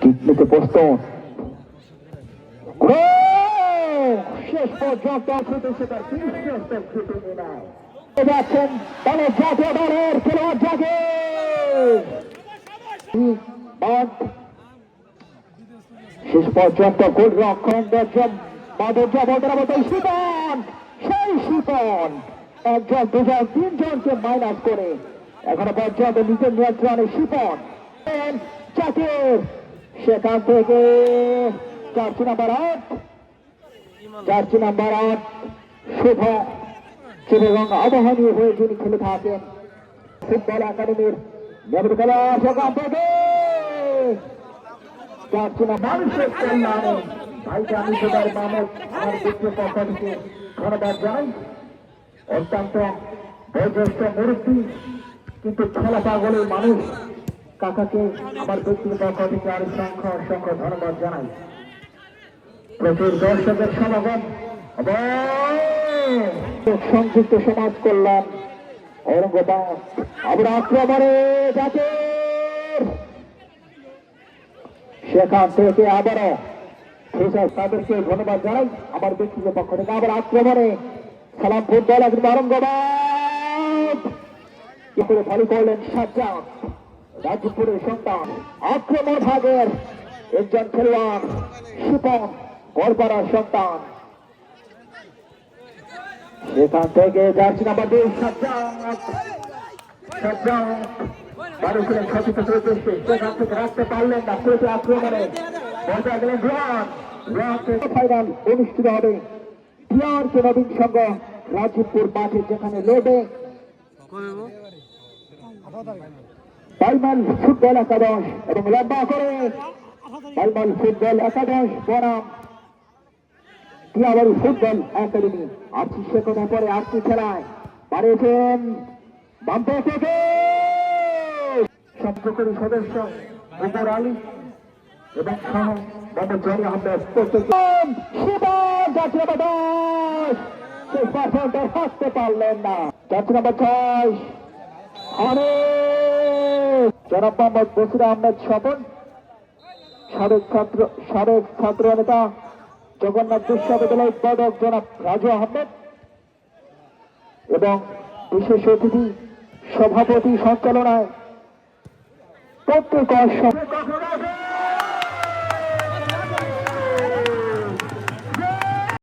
কিডনিতে প্রস্তুত শেষ পর্যন্ত যাচ্ছেন দলের জাতীয় দলের খেলোয়াড় জাগে শেষ পর্যন্ত গোল রক্ষণ দর্জন মাদুর্য বলতে বলতে সেই শিপন একজন দুজন তিনজনকে মাইনাস করে এখনও পর্যন্ত নিজের নিয়ন্ত্রণে শিপন জাতির সেখান থেকে চারটি নাম্বার আট চারটি নাম্বার আট, শুভ চিররং আবহানীয় হয়ে যিনি খেলে থাকেন ফুটবল একাডেমির নিয়মিত খেলা, সেখান থেকে চারটি না মানুষের কল্যাণে ভাইকে আমি সবার মানব আমার ব্যক্তির পক্ষ থেকে ধন্যবাদ জানাই। অত্যন্ত বয়োজ্যেষ্ঠ মুরব্বী, কিন্তু খেলা পাগলের মানুষ। কাকাকে আমার ব্যক্তির পক্ষ থেকে আর সংখ্যা অসংখ্য ধন্যবাদ জানাই। প্রচুর দর্শকের সমাগম। সংযুক্ত সমাজ কল্যাণ, ঔরঙ্গাবাদ। আমরা আক্রমণে সেখান থেকে আবারও তাদেরকে ধন্যবাদ জানাই। আমার ব্যক্তিগত পক্ষ থেকে আবার আক্রমণে সালাম ফুটবল একদম ঔরঙ্গাবাদ। কি করে করলেন সাজ্জাদ? রাজপুরের সন্তান, আক্রমণ ভাগের একজন খেলোয়াড় শিপন গোলপাড়ার সন্তান। সেখান থেকে জার্সি নাম্বার দুই রাজীবপুর মাঠে যেখানে লড়বে বাইমাল ফুটবল একাদশ এবং লম্বা করে। বাইমাল ফুটবল একাদশ বনাম টিয়াবাড়ি ফুটবল একাডেমি। আশি সেকেন্ড পরে আটটি খেলায় থেকে। সবচেয়ে সদস্য উপর আলী এবং সহ মোহাম্মদ জনি আহমেদ জাতীয় বাতাস শেষ হাসতে পারলেন না। জাতীয় ছয় অনেক জনাব মোহাম্মদ বসির আহমেদ স্বপন সাবেক ছাত্র সাবেক ছাত্র নেতা, জগন্নাথ বিশ্ববিদ্যালয়ের পদক জনাব রাজু আহমেদ এবং বিশেষ অতিথি সভাপতি সঞ্চালনায় প্রত্যেক